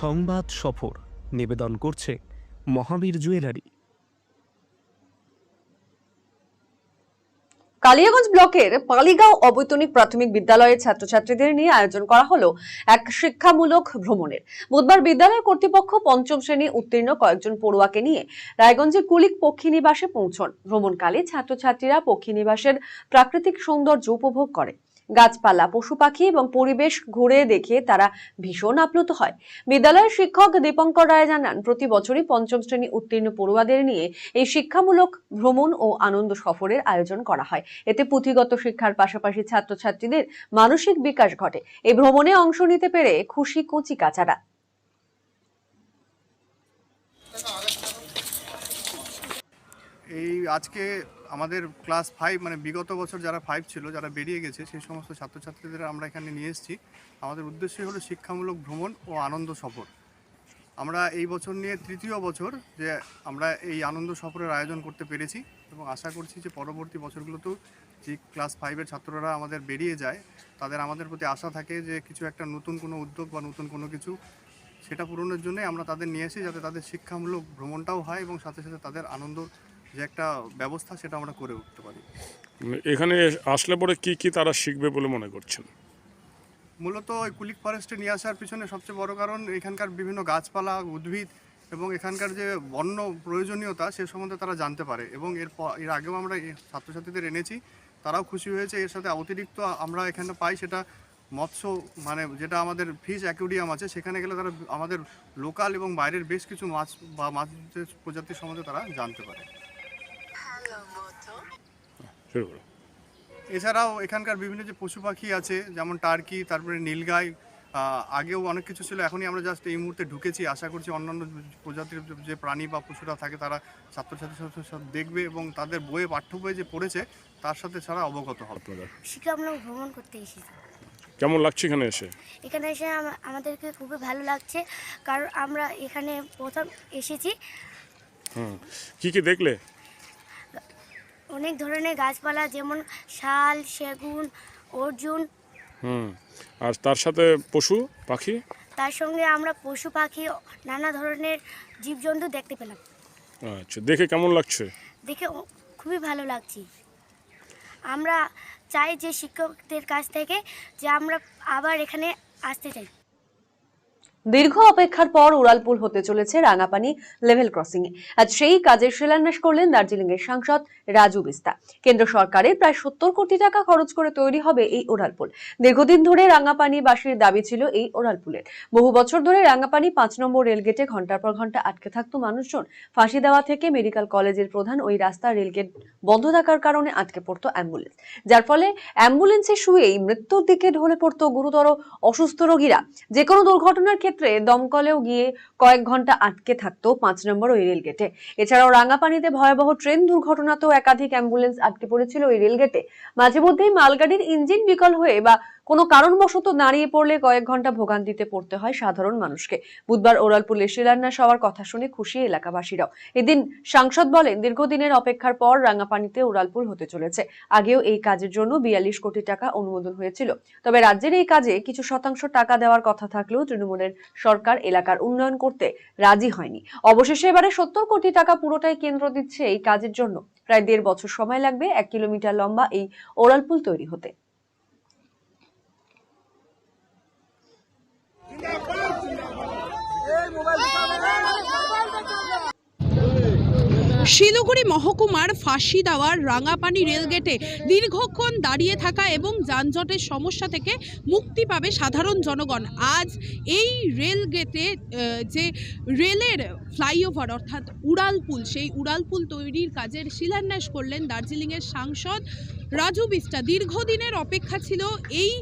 সংবাদ সফর নিবেদন করছে মহাবীর জুয়েলারি। কালিয়াগঞ্জ ব্লকের পালিগাঁও অবৈতনিক প্রাথমিক বিদ্যালয়ের ছাত্রছাত্রীদের নিয়ে আয়োজন করা হলো এক শিক্ষামূলক ভ্রমণের। বুধবার বিদ্যালয় কর্তৃপক্ষ পঞ্চম শ্রেণি উত্তীর্ণ কয়েকজন পড়ুয়াকে নিয়ে রায়গঞ্জের কুলিক পক্ষী নিবাসে পৌঁছন। ভ্রমণকালে ছাত্রছাত্রীরা পক্ষী নিবাসের প্রাকৃতিক সৌন্দর্য উপভোগ করে। গাছপালা, পশু পাখি এবং পরিবেশ ঘুরে দেখে তারা ভীষণ আপ্লুত হয়। বিদ্যালয়ের শিক্ষক দীপঙ্কর রায় জানান, প্রতি বছরই পঞ্চম শ্রেণি উত্তীর্ণ পড়ুয়াদের নিয়ে এই শিক্ষামূলক ভ্রমণ ও আনন্দ সফরের আয়োজন করা হয়। এতে পুঁথিগত শিক্ষার পাশাপাশি ছাত্রছাত্রীদের মানসিক বিকাশ ঘটে। এই ভ্রমণে অংশ নিতে পেরে খুশি কচি কাচারা। এই আজকে আমাদের ক্লাস ফাইভ মানে বিগত বছর যারা ফাইভ ছিল, যারা বেরিয়ে গেছে, সেই সমস্ত ছাত্রছাত্রীদের আমরা এখানে নিয়ে এসেছি। আমাদের উদ্দেশ্য হলো শিক্ষামূলক ভ্রমণ ও আনন্দ সফর। আমরা এই বছর নিয়ে তৃতীয় বছর যে আমরা এই আনন্দ সফরের আয়োজন করতে পেরেছি এবং আশা করছি যে পরবর্তী বছরগুলোতেও যে ক্লাস ফাইভের ছাত্ররা আমাদের বেরিয়ে যায়, তাদের আমাদের প্রতি আশা থাকে যে কিছু একটা নতুন কোনো উদ্যোগ বা নতুন কোনো কিছু সেটা পূরণের জন্যই আমরা তাদের নিয়ে আসি যাতে তাদের শিক্ষামূলক ভ্রমণটাও হয় এবং সাথে সাথে তাদের আনন্দ যে একটা ব্যবস্থা সেটা আমরা করে উঠতে পারি। এখানে আসলে পরে কি কি তারা শিখবে বলে মনে করছেন? মূলত ওই কুলিক ফরেস্টে নিয়ে আসার পিছনে সবচেয়ে বড় কারণ এখানকার বিভিন্ন গাছপালা উদ্ভিদ এবং এখানকার যে বন্য প্রয়োজনীয়তা সে সম্বন্ধে তারা জানতে পারে এবং এর এর আগেও আমরা এই ছাত্রছাত্রীদের এনেছি। তারাও খুশি হয়েছে এর সাথে অতিরিক্ত আমরা এখানে পাই সেটা মৎস্য মানে যেটা আমাদের ফিশ অ্যাকুরিয়াম আছে সেখানে গেলে তারা আমাদের লোকাল এবং বাইরের বেশ কিছু মাছ বা মাছের প্রজাতির সম্বন্ধে তারা জানতে পারে। শুরু করো। এছাড়াও এখানকার বিভিন্ন যে পশু পাখি আছে যেমন টার্কি তারপরে নীলগাই আগেও অনেক কিছু ছিল এখনই আমরা জাস্ট এই মুহূর্তে ঢুকেছি। আশা করছি অন্যান্য প্রজাতির যে প্রাণী বা পশুরা থাকে তারা ছাত্রছাত্রীর সাথে সব দেখবে এবং তাদের বইয়ে পাঠ্য বইয়ে যে পড়েছে তার সাথে ছাড়া অবগত হবে। আপনাদের শিক্ষামূলক ভ্রমণ করতে এসেছি। কেমন লাগছে এখানে এসে? এখানে এসে আমাদেরকে খুবই ভালো লাগছে কারণ আমরা এখানে প্রথম এসেছি। হুম। কি কি দেখলে? অনেক ধরনের গাছপালা যেমন শাল সেগুন অর্জুন। হুম আর তার সাথে পশু পাখি? তার সঙ্গে আমরা পশু পাখি নানা ধরনের জীবজন্তু দেখতে পেলাম। আচ্ছা দেখে কেমন লাগছে? দেখে খুবই ভালো লাগছে। আমরা চাই যে শিক্ষকদের কাছ থেকে যে আমরা আবার এখানে আসতে চাই। দীর্ঘ অপেক্ষার পর উড়ালপুল হতে চলেছে রাঙাপানি লেভেল ক্রসিং এ আজ সেই কাজের শিলান্যাস করলেন দার্জিলিং এর সাংসদ রাজু বিস্তা। কেন্দ্র সরকারের প্রায় সত্তর কোটি টাকা খরচ করে তৈরি হবে এই উড়ালপুল। দীর্ঘদিন ধরে রাঙাপানিবাসীর দাবি ছিল এই উড়ালপুলের। বহু বছর ধরে রাঙাপানি পাঁচ নম্বর রেলগেটে ঘণ্টার পর ঘণ্টা আটকে থাকতো মানুষজন। ফাঁসি দেওয়া থেকে মেডিকেল কলেজের প্রধান ওই রাস্তা রেলগেট বন্ধ থাকার কারণে আটকে পড়তো অ্যাম্বুলেন্স। যার ফলে অ্যাম্বুলেন্সে শুয়েই মৃত্যুর দিকে ঢলে পড়তো গুরুতর অসুস্থ রোগীরা। যে কোনো দুর্ঘটনার ক্ষেত্রে দমকলেও গিয়ে কয়েক ঘণ্টা আটকে থাকতো পাঁচ নম্বর ওই রেলগেটে। এছাড়াও রাঙাপানিতে ভয়াবহ ট্রেন দুর্ঘটনাতেও একাধিক অ্যাম্বুলেন্স আটকে পড়েছিল ওই রেলগেটে। মাঝে মধ্যেই মালগাড়ির ইঞ্জিন বিকল হয়ে বা কোনো কারণবশত দাঁড়িয়ে পড়লে কয়েক ঘণ্টা ভোগান্তিতে পড়তে হয় সাধারণ মানুষকে। বুধবার ওরালপুলে শিলান্যাস হওয়ার কথা শুনে খুশি এলাকাবাসীরাও। এদিন সাংসদ বলেন, দীর্ঘদিনের অপেক্ষার পর রাঙাপানিতে উড়ালপুল হতে চলেছে। আগেও এই কাজের জন্য বিয়াল্লিশ কোটি টাকা অনুমোদন হয়েছিল। তবে রাজ্যের এই কাজে কিছু শতাংশ টাকা দেওয়ার কথা থাকলেও তৃণমূলের সরকার এলাকার উন্নয়ন করতে রাজি হয়নি। অবশেষে এবারে সত্তর কোটি টাকা পুরোটাই কেন্দ্র দিচ্ছে এই কাজের জন্য। প্রায় দেড় বছর সময় লাগবে, এক কিলোমিটার লম্বা এই ওরালপুল তৈরি হতে। শিলিগুড়ি মহকুমার ফাঁসি দেওয়ার রাঙাপানি রেলগেটে দীর্ঘক্ষণ দাঁড়িয়ে থাকা এবং যানজটের সমস্যা থেকে মুক্তি পাবে সাধারণ জনগণ। আজ এই রেলগেটে যে রেলের ফ্লাইওভার অর্থাৎ উড়ালপুল সেই উড়ালপুল তৈরির কাজের শিলান্যাস করলেন দার্জিলিংয়ের সাংসদ রাজু বিস্টা। দীর্ঘদিনের অপেক্ষা ছিল এই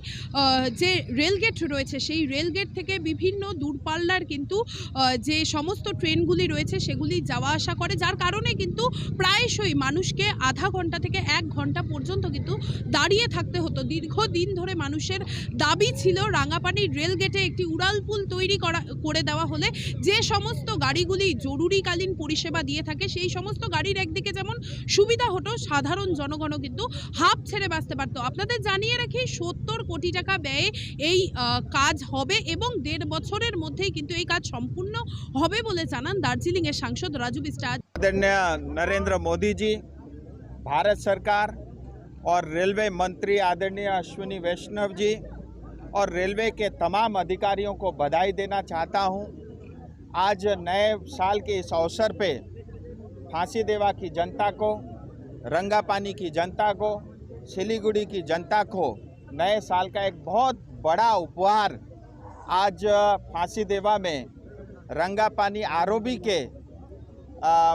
যে রেলগেট রয়েছে, সেই রেলগেট থেকে বিভিন্ন দূরপাল্লার কিন্তু যে সমস্ত ট্রেনগুলি রয়েছে, সেগুলি যাওয়া আসা করে। যার কারণে সেখানে কিন্তু প্রায়শই মানুষকে আধা ঘণ্টা থেকে এক ঘণ্টা পর্যন্ত কিন্তু দাঁড়িয়ে থাকতে হতো। দীর্ঘদিন ধরে মানুষের দাবি ছিল রাঙাপানির রেলগেটে একটি উড়ালপুল তৈরি করা, করে দেওয়া হলে যে সমস্ত গাড়িগুলি জরুরিকালীন পরিষেবা দিয়ে থাকে, সেই সমস্ত গাড়ির একদিকে যেমন সুবিধা হতো, সাধারণ জনগণও কিন্তু হাফ ছেড়ে বাঁচতে পারতো। আপনাদের জানিয়ে রাখি, সত্তর কোটি টাকা ব্যয়ে এই কাজ হবে এবং দেড় বছরের মধ্যেই কিন্তু এই কাজ সম্পূর্ণ হবে বলে জানান দার্জিলিং এর সাংসদ রাজু বিস্টা नरेंद्र मोदी जी भारत सरकार और रेलवे मंत्री आदरणीय अश्विनी वैष्णव जी और रेलवे के तमाम अधिकारियों को बधाई देना चाहता हूँ। आज नए साल के इस अवसर पे फांसी देवा की जनता को, रंगापानी की जनता को, सिलीगुड़ी की जनता को नए साल का एक बहुत बड़ा उपहार आज फांसी देवा में रंगापानी आरोबी के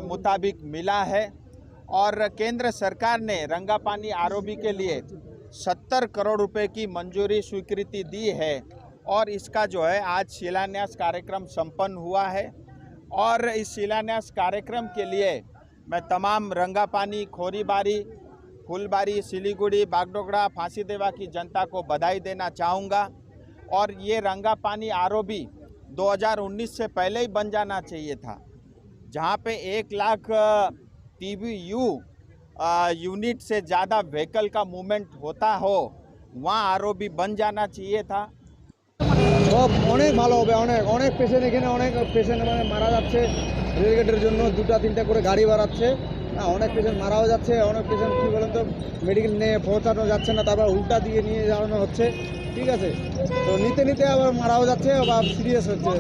मुताबिक मिला है और केंद्र सरकार ने रंगापानी आरओबी के लिए 70 करोड़ रुपए की मंजूरी स्वीकृति दी है और इसका जो है आज शिलान्यास कार्यक्रम संपन्न हुआ है। और इस शिलान्यास कार्यक्रम के लिए मैं तमाम रंगापानी, खोरीबारी, फुलबारी, सिलीगुड़ी, बागडोगरा फांसी देवा की जनता को बधाई देना चाहूँगा। और ये रंगापानी आरओबी 2019 से पहले ही बन जाना चाहिए था। जहाँ पे एक lakh T V U unit से ज़्यादा व्हीकल का मूवमेंट होता हो वहाँ आर बन जाना चाहिए था সব অনেক ভালো হবে অনেক অনেক পেশেন্ট এখানে অনেক পেশেন্ট মানে মারা যাচ্ছে রেলগেটের জন্য দুটা তিনটা করে গাড়ি বাড়াচ্ছে হ্যাঁ অনেক পেশেন্ট মারাও যাচ্ছে অনেক পেশেন্ট কী বলেন তো মেডিকেল নিয়ে পৌঁছানো যাচ্ছে না তারপর উল্টা দিয়ে নিয়ে যাওয়ানো হচ্ছে ঠিক আছে? তো নিতে নিতে আবার মারাও যাচ্ছে বা সিরিয়াস হচ্ছে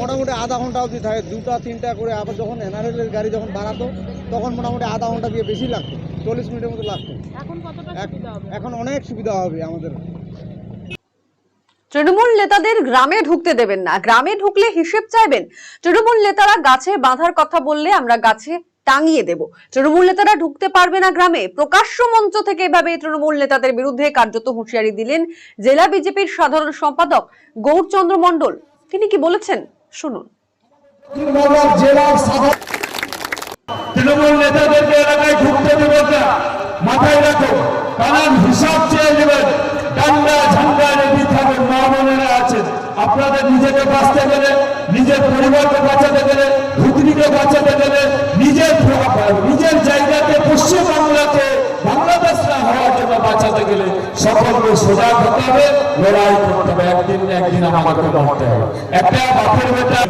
মোটামুটি আধা ঘণ্টা অবধি থাকে দুটা তিনটা করে আবার যখন এনআরএলের গাড়ি যখন বাড়াতো তখন মোটামুটি আধা ঘণ্টা দিয়ে বেশি লাগতো চল্লিশ মিনিটের মতো লাগতো। এখন অনেক সুবিধা হবে আমাদের। তৃণমূল নেতাদের গ্রামে ঢুকতে দেবেন না গ্রামে ঢুকলে হিসেব চাইবেন। তৃণমূল নেতারা গাছে বাঁধার কথা বললে আমরা গাছে টাঙিয়ে দেব। তৃণমূল নেতারা ঢুকতে পারবে না গ্রামে। প্রকাশ্য মঞ্চ থেকে এভাবে তৃণমূল নেতাদের বিরুদ্ধে কার্যত হুঁশিয়ারি দিলেন জেলা বিজেপির সাধারণ সম্পাদক গৌরচন্দ্র মণ্ডল। তিনি কি বলেছেন? শুনুন। তৃণমূল নেতাদেরকে এলাকায় ঢুকতে দেবেন না। মাথায় রাখো কারণ হিসাব চেয়ে নেবেন। ডান্ডা ঝান্ডা রেডি থাকবেন মা বোনেরা আছেন। আপনাদের নিজেকে বাঁচতে গেলে, নিজের পরিবারকে বাঁচাতে গেলে, ভুতনিকে বাঁচাতে গেলে নিজের নিজের জায়গাকে পশ্চিম বাংলাকে বাংলাদেশ না হওয়ার জন্য বাঁচাতে গেলে সকলকে সজাগ হতে হবে, লড়াই করতে হবে। একদিন একদিন আমাকে মরতে হবে। একটা বাপের বেটা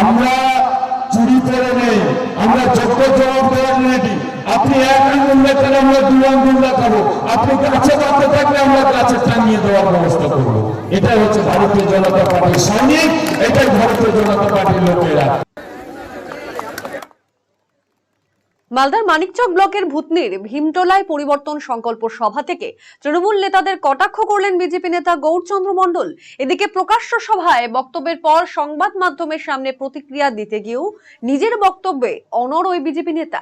আমরা চুরি করে নেই, আমরা যোগ্য জবাব দেওয়ার রেডি আপনি এক আঙ্গুল লেখেন আমরা দু আঙ্গুল দেখাবো আপনি কাছে বাঁধতে থাকলে আমরা গাছে টাঙিয়ে দেওয়ার ব্যবস্থা করব। এটাই হচ্ছে ভারতীয় জনতা পার্টির সৈনিক, এটাই ভারতীয় জনতা পার্টির লোকেরা। মালদার মানিকচক ব্লকের ভূতনির ভীমটোলায় পরিবর্তন সংকল্প সভা থেকে তৃণমূল নেতাদের কটাক্ষ করলেন বিজেপি নেতা গৌরচন্দ্র মণ্ডল। এদিকে প্রকাশ্য সভায় বক্তব্যের পর সংবাদ মাধ্যমের সামনে প্রতিক্রিয়া দিতে গিয়েও নিজের বক্তব্যে অনর ওই বিজেপি নেতা।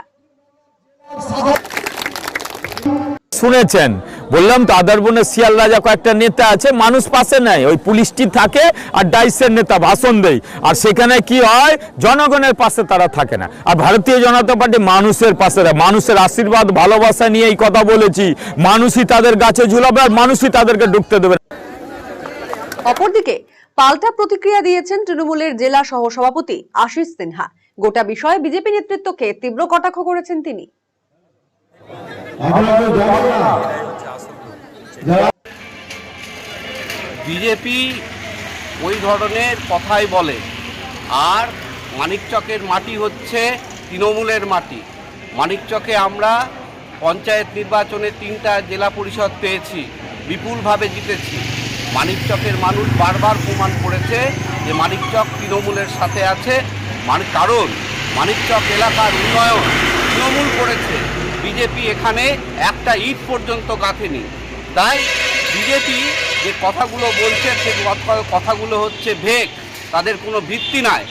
শুনেছেন। বললাম তো আদারবনের শিয়াল রাজা কয়েকটা নেতা আছে, মানুষ পাশে নেয় ওই পুলিশটি থাকে আর ডাইসের নেতা ভাষণ দেয়। আর সেখানে কি হয়? জনগণের পাশে তারা থাকে না। আর ভারতীয় জনতা পার্টি মানুষের পাশে। মানুষের আশীর্বাদ, ভালোবাসা নিয়ে এই কথা বলেছি। মানুষই তাদের গাছে ঝুলাবে আর মানুষই তাদেরকে ঢুকতে দেবে অপরদিকে, পাল্টা প্রতিক্রিয়া দিয়েছেন তৃণমূলের জেলা সহ সভাপতি আশিস সিনহা। গোটা বিষয়ে বিজেপি নেতৃত্বকে তীব্র কটাক্ষ করেছেন তিনি। বিজেপি ওই ধরনের কথাই বলে। আর মানিকচকের মাটি হচ্ছে তৃণমূলের মাটি। মানিকচকে আমরা পঞ্চায়েত নির্বাচনে তিনটা জেলা পরিষদ পেয়েছি, বিপুলভাবে জিতেছি। মানিকচকের মানুষ বারবার প্রমাণ করেছে যে মানিকচক তৃণমূলের সাথে আছে। মানে কারণ, মানিকচক এলাকার উন্নয়ন তৃণমূল করেছে। বিজেপি এখানে একটা ইট পর্যন্ত গাঁথেনি। তাই বিজেপি যে কথাগুলো বলছে, সে কথা- কথাগুলো হচ্ছে ভেক তাদের কোনো ভিত্তি নাই।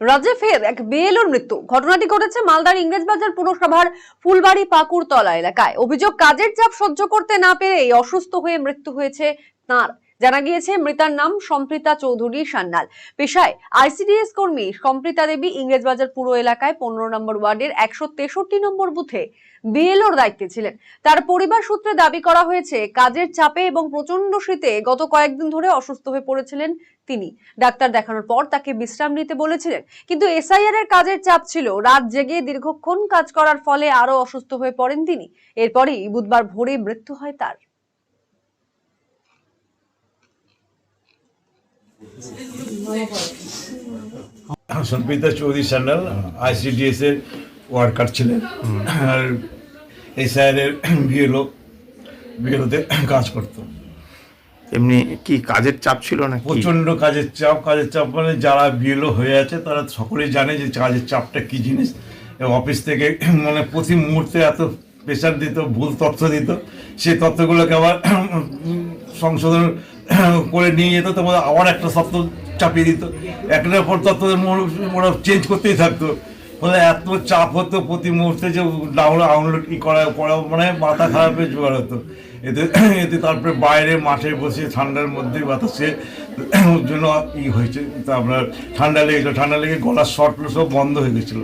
রাজ্যে ফের এক বিএলওর মৃত্যু। ঘটনাটি ঘটেছে মালদার ইংরেজবাজার পুরসভার ফুলবাড়ি পাকুড়তলা এলাকায়। অভিযোগ, কাজের চাপ সহ্য করতে না পেরে অসুস্থ হয়ে মৃত্যু হয়েছে তার। জানা গিয়েছে, মৃতার নাম সম্প্রীতা চৌধুরী সান্যাল। পেশায় আইসিডিএস কর্মী সম্প্রীতা দেবী ইংরেজবাজার পুরো এলাকায় পনেরো নম্বর ওয়ার্ডের একশো তেষট্টি নম্বর বুথে বিএলওর দায়িত্বে ছিলেন। তার পরিবার সূত্রে দাবি করা হয়েছে, কাজের চাপে এবং প্রচণ্ড শীতে গত কয়েকদিন ধরে অসুস্থ হয়ে পড়েছিলেন তিনি। ডাক্তার দেখানোর পর তাকে বিশ্রাম নিতে বলেছিলেন, কিন্তু এসআইআর এর কাজের চাপ ছিল। রাত জেগে দীর্ঘক্ষণ কাজ করার ফলে আরও অসুস্থ হয়ে পড়েন তিনি। এরপরই বুধবার ভোরে মৃত্যু হয় তার। সন্পিতা চৌধুরী সান্যাল আইসিডিএস এর ওয়ার্কার ছিলেন। আর এসআইআর বিএলও বিএলওতে কাজ করতো। এমনি কি কাজের চাপ ছিল না প্রচণ্ড কাজের চাপ কাজের চাপ মানে যারা বিএলও হয়ে আছে তারা সকলেই জানে যে কাজের চাপটা কী জিনিস। অফিস থেকে মানে প্রতি মুহূর্তে এত প্রেশার দিত ভুল তথ্য দিত সেই তথ্যগুলোকে আবার সংশোধন করে নিয়ে যেত তোমাদের আবার একটা তথ্য চাপিয়ে দিত। একটার পর তথ্য ওরা চেঞ্জ করতেই থাকতো। ফলে এত চাপ হতো প্রতি মুহূর্তে যে ডাউন আউনলোড ই করা করা মানে মাথা খারাপের জোগাড় হতো। এতে এতে তারপরে বাইরে মাঠে বসে ঠান্ডার মধ্যে বাতাসে জন্য ই হয়েছে। তা আপনার ঠান্ডা লেগেছিল, ঠান্ডা লেগে গলার শর্টগুলো সব বন্ধ হয়ে গেছিল।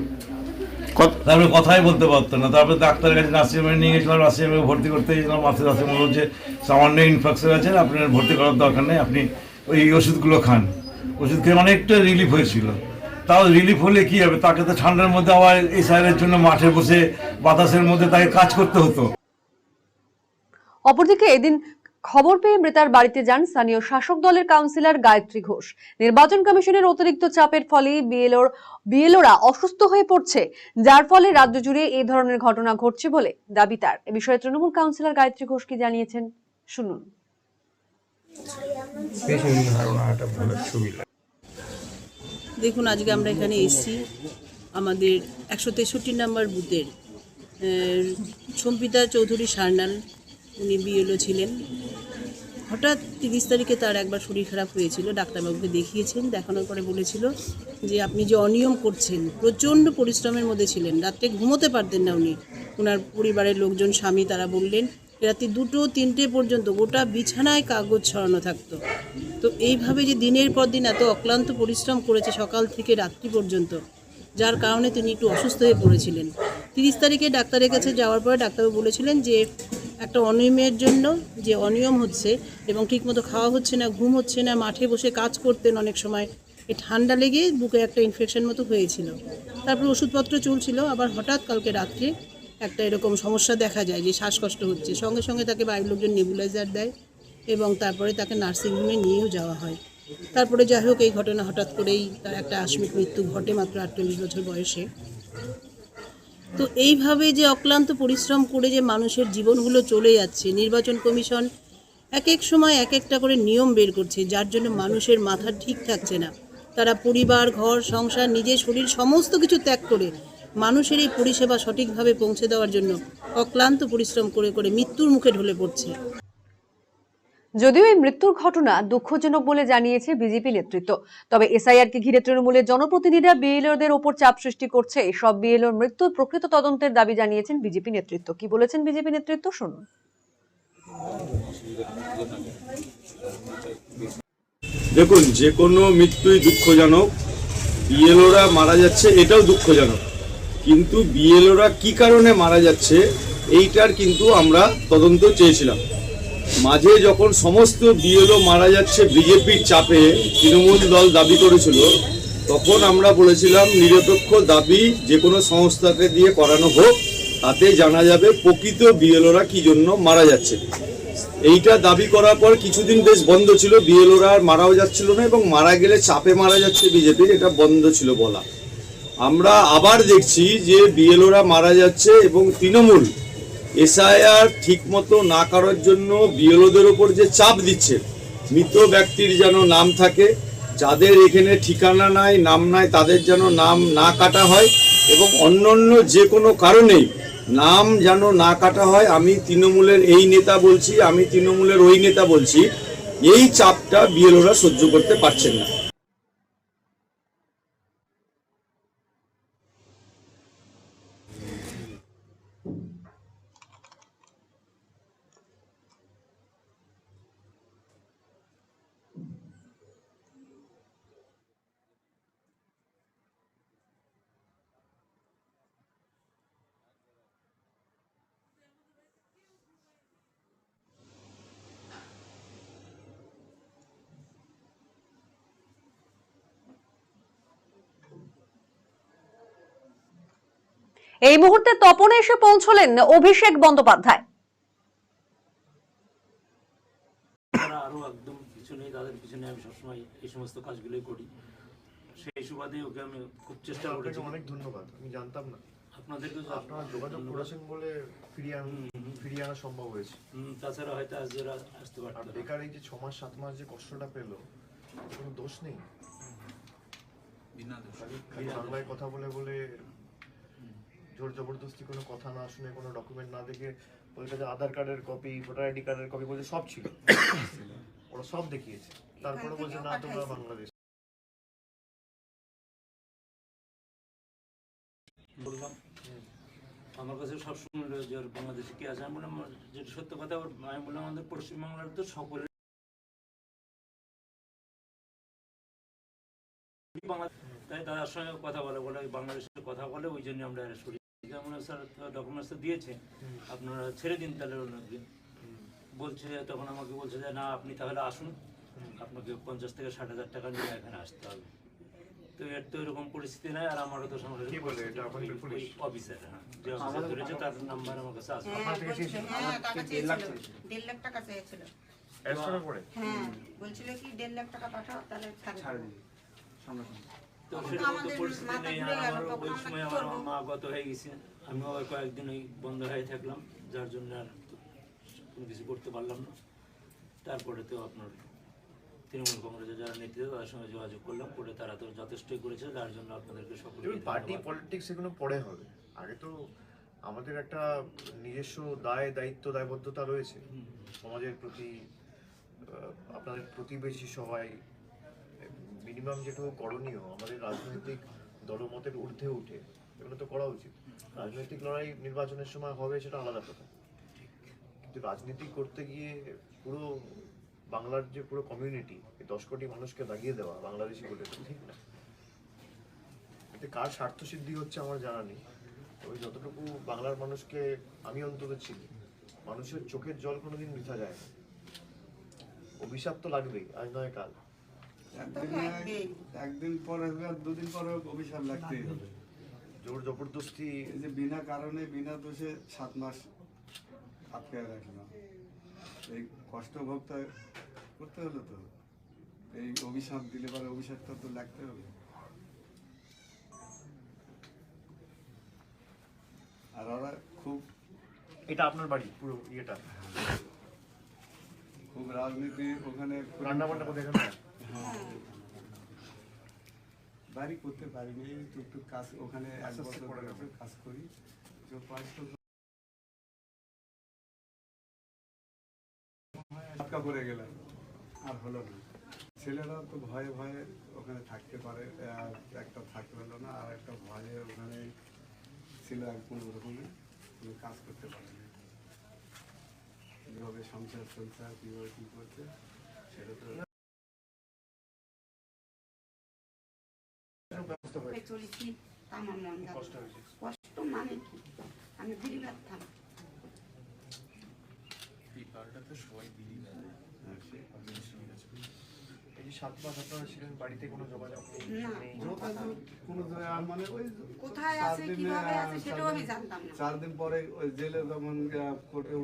তারপরে কথাই বলতে পারতো না। তারপরে ডাক্তারের কাছে নার্সিংহোমে নিয়ে গেছিলাম নার্সিংহোমে ভর্তি করতে গেছিলাম। মাসে নার্সিংহোম বলল যে সামান্য ইনফেকশন আছে, আপনার ভর্তি করার দরকার নেই, আপনি ওই ওষুধগুলো খান। ওষুধ খেয়ে অনেকটা রিলিফ হয়েছিল। তাও রিলিফ হলে কী হবে? তাকে তো ঠান্ডার মধ্যে আবার এই সাইলের জন্য মাঠে বসে বাতাসের মধ্যে তাকে কাজ করতে হতো। অপরদিকে এদিন খবর পেয়ে মৃতার বাড়িতে যান স্থানীয় শাসক দলের কাউন্সিলর গায়ত্রী ঘোষ। নির্বাচন কমিশনের অতিরিক্ত চাপের ফলে বিএলওর বিএলওরা অসুস্থ হয়ে পড়ছে যার ফলে রাজ্য জুড়ে এই ধরনের ঘটনা ঘটছে বলে দাবি তার। এ বিষয়ে তৃণমূল কাউন্সিলর গায়ত্রী ঘোষ কি জানিয়েছেন? শুনুন। দেখুন আজকে আমরা এখানে এসেছি। আমাদের একশো তেষট্টি নাম্বার বুথের আহ, সম্পিতা চৌধুরী সারনাল উনি বিএলও ছিলেন। হঠাৎ তিরিশ তারিখে তার একবার শরীর খারাপ হয়েছিল, ডাক্তারবাবুকে দেখিয়েছেন, দেখানোর পরে বলেছিল যে আপনি যে অনিয়ম করছেন, প্রচণ্ড পরিশ্রমের মধ্যে ছিলেন, রাত্রে ঘুমোতে পারতেন না উনি। ওনার পরিবারের লোকজন, স্বামী তারা বললেন, রাত্রি দুটো তিনটে পর্যন্ত গোটা বিছানায় কাগজ ছড়ানো থাকতো। তো এইভাবে যে দিনের পর দিন এত অক্লান্ত পরিশ্রম করেছে সকাল থেকে রাত্রি পর্যন্ত, যার কারণে তিনি একটু অসুস্থ হয়ে পড়েছিলেন। তিরিশ তারিখে ডাক্তারের কাছে যাওয়ার পরে ডাক্তারবাবু বলেছিলেন যে একটা অনিয়মের জন্য যে অনিয়ম হচ্ছে এবং ঠিকমতো খাওয়া হচ্ছে না, ঘুম হচ্ছে না, মাঠে বসে কাজ করতেন অনেক সময়, এই ঠান্ডা লেগে বুকে একটা ইনফেকশন মতো হয়েছিল। তারপর ওষুধপত্র চলছিল, আবার হঠাৎ কালকে রাত্রে একটা এরকম সমস্যা দেখা যায় যে শ্বাসকষ্ট হচ্ছে। সঙ্গে সঙ্গে তাকে বাড়ির লোকজন নেবুলাইজার দেয় এবং তারপরে তাকে নার্সিংহোমে নিয়েও যাওয়া হয়। তারপরে যাই হোক, এই ঘটনা হঠাৎ করেই তার একটা আসমিক মৃত্যু ঘটে মাত্র আটচল্লিশ বছর বয়সে। তো এইভাবে যে অক্লান্ত পরিশ্রম করে যে মানুষের জীবনগুলো চলে যাচ্ছে, নির্বাচন কমিশন এক এক সময় এক একটা করে নিয়ম বের করছে, যার জন্য মানুষের মাথা ঠিক থাকছে না। তারা পরিবার, ঘর, সংসার, নিজের শরীর সমস্ত কিছু ত্যাগ করে মানুষের এই পরিষেবা সঠিকভাবে পৌঁছে দেওয়ার জন্য অক্লান্ত পরিশ্রম করে করে মৃত্যুর মুখে ঢলে পড়ছে। যদিও এই মৃত্যুর ঘটনা দুঃখজনক বলে জানিয়েছে বিজেপি নেতৃত্ব, তবে এসআইআর কে ঘিরে তৃণমূলের জনপ্রতিনিধিরা বিএলওদের ওপর চাপ সৃষ্টি করছে। সব বিএলওর মৃত্যুর প্রকৃত তদন্তের দাবি জানিয়েছেন বিজেপি নেতৃত্ব। কি বলেছেন বিজেপি নেতৃত্ব? শুনুন। দেখুন, যে কোনো মৃত্যুই দুঃখজনক। বিএলওরা মারা যাচ্ছে, এটাও দুঃখজনক। কিন্তু বিএলওরা কি কারণে মারা যাচ্ছে, এইটার কিন্তু আমরা তদন্ত চেয়েছিলাম। মাঝে যখন সমস্ত বিএলও মারা যাচ্ছে বিজেপির চাপে, তৃণমূল দল দাবি করেছিল, তখন আমরা বলেছিলাম নিরপেক্ষ দাবি যে কোনো সংস্থাকে দিয়ে করানো হোক, তাতে জানা যাবে প্রকৃত বিএলওরা কি জন্য মারা যাচ্ছে। এইটা দাবি করার পর কিছুদিন বেশ বন্ধ ছিল, বিএলওরা আর মারাও যাচ্ছিল না এবং মারা গেলে চাপে মারা যাচ্ছে বিজেপির, এটা বন্ধ ছিল বলা। আমরা আবার দেখছি যে বিএলওরা মারা যাচ্ছে এবং তৃণমূল এসআইআর ঠিক মতো না করার জন্য বিএলওদের ওপর যে চাপ দিচ্ছে, মৃত ব্যক্তির যেন নাম থাকে, যাদের এখানে ঠিকানা নাই, নাম নাই, তাদের যেন নাম না কাটা হয় এবং অন্যান্য যে কোনো কারণেই নাম যেন না কাটা হয়, আমি তৃণমূলের এই নেতা বলছি, আমি তৃণমূলের ওই নেতা বলছি, এই চাপটা বিএলওরা সহ্য করতে পারছেন না। এই মুহূর্তে তপনে এসে পৌঁছলেন অভিষেক বন্দ্যোপাধ্যায়। তারা আরও একদম পিছনে তাদের পিছনে আমি সবসময় এই সমস্ত কাজগুলোই করি। সেই সুবাদে ওকে আমি খুব চেষ্টা করেছি। অনেক ধন্যবাদ আমি জানতাম না। আপনাদেরকে আপনারা যোগাযোগ করেছেন বলে ফিরিয়ে আন- ফিরিয়ে আনা সম্ভব হয়েছে। হুম, তাছাড়া হয়তো আজ এরা আসতে আর বেকার এই যে ছ মাস সাত মাস যে কষ্টটা পেল কোনো দোষ নেই? বাংলায় কথা বলে বলে জোর জবরদস্তি কোনো কথা না শুনে কোনো ডকুমেন্ট না দেখে ওদের কাছে আধার কার্ডের কপি ভোটার আইডি কার্ডের কপি বলছে সব ছিল। ওরা সব দেখিয়েছে। তারপরে বলছে না তোমরা বাংলাদেশ বললাম আমার কাছে সবসময় রয়েছে আর বাংলাদেশে কি আছে? আমি বললাম যেটা সত্য কথা ওর- আমি বললাম আমাদের পশ্চিমবাংলার তো সকলে তাই তাদের সঙ্গে কথা বলে বলে বাংলাদেশের কথা বলে ওই জন্য আমরা অ্যারেস্ট করি যেমন স্যার ডকুমেন্টস তো দিয়েছে। আপনারা ছেড়ে দিন তাহলে ওনাকে। বলছে তখন আমাকে বলছে যে না আপনি তাহলে আসুন। আপনাকে পঞ্চাশ থেকে ষাট হাজার টাকা নিয়ে এখানে আসতে হবে। তো এর তো এরকম পরিস্থিতি নাই আর আমারও তো সঙ্গে বলে এটা? অফিসার হ্যাঁ যে অফিসার ধরেছে তার নাম্বার আমার কাছে আছে। আপনার দেড় লাখ টাকা চেয়েছিল। পরে হ্যাঁ বলছিল কি দেড় লাখ টাকা পাঠাও তাহলে ছাড়ে দেবো। তো সেরকম পরিস্থিতি নেই আর গেল, ওই সময় আমার মা গত হয়ে গেছে আমিও ওই কয়েকদিন ওই বন্ধ হয়ে থাকলাম যার জন্য আর কোনো কিছু করতে পারলাম না। তারপরে তো আপনার তৃণমূল কংগ্রেসের যারা নেতৃত্ব তাদের সঙ্গে যোগাযোগ করলাম করে তারা তো যথেষ্টই করেছে যার জন্য আপনাদেরকে সকলকে দেখুন পার্টি পলিটিক্স এগুলো পরে হবে। আগে তো আমাদের একটা নিজস্ব দায় দায়িত্ব দায়বদ্ধতা রয়েছে। সমাজের প্রতি আপনাদের প্রতিবেশী সবাই মিনিমাম যেটুকু করণীয়, আমাদের রাজনৈতিক দলমতের ঊর্ধ্বে উঠে, এগুলো তো করা উচিত। রাজনৈতিক লড়াই নির্বাচনের সময় হবে সেটা আলাদা কথা। কিন্তু রাজনীতি করতে গিয়ে পুরো বাংলার যে পুরো কমিউনিটি দশ কোটি মানুষকে দাগিয়ে দেওয়া, বাংলাদেশি বলে ঠিক না। এতে কার স্বার্থ সিদ্ধি হচ্ছে আমার জানা নেই। তবে যতটুকু বাংলার মানুষকে আমি অন্তত চিনি, মানুষের চোখের জল কোনোদিন বৃথা যায় না। অভিশাপ তো লাগবেই, আজ নয় কাল। একদিন পর হবে আর দুদিন পর অভিশাপ লাগতেই হবে। জোর জবরদস্তি এই যে বিনা কারণে বিনা দোষে সাত মাস আটকে রাখলাম এই কষ্ট ভোগটা করতে হলো তো। এই অভিশাপ দিলে পরে অভিশাপটা তো লাগতে হবে। আর ওরা খুব এটা আপনার বাড়ি পুরো ইয়েটা? খুব রাজনীতি ওখানে রান্না বান্না কোথায় বাড়ি করতে পারিনি টুকটুক কাজ ওখানে এক বছর কাজ করি। আটকা পড়ে গেলাম আর হলো না। ছেলেরা তো ভয়ে ভয়ে ওখানে থাকতে পারে একটা থাকতে পারল না আর একটা ভয়ে ওখানে ছিল এক কোনো রকমে কোনো কাজ করতে পারেনি। কীভাবে সংসার চলছে আর কীভাবে কী করছে সেটা তো চলেছি তা আমার মন কষ্ট মানে কি? আমি বিড়ি বাঁধতাম হ্যাঁ, মানে কোথায় চার আছে কীভাবে আছে সেটাও আমি দিন- জানতাম না। চার দিন পরে ওই জেলে যখন কোর্টে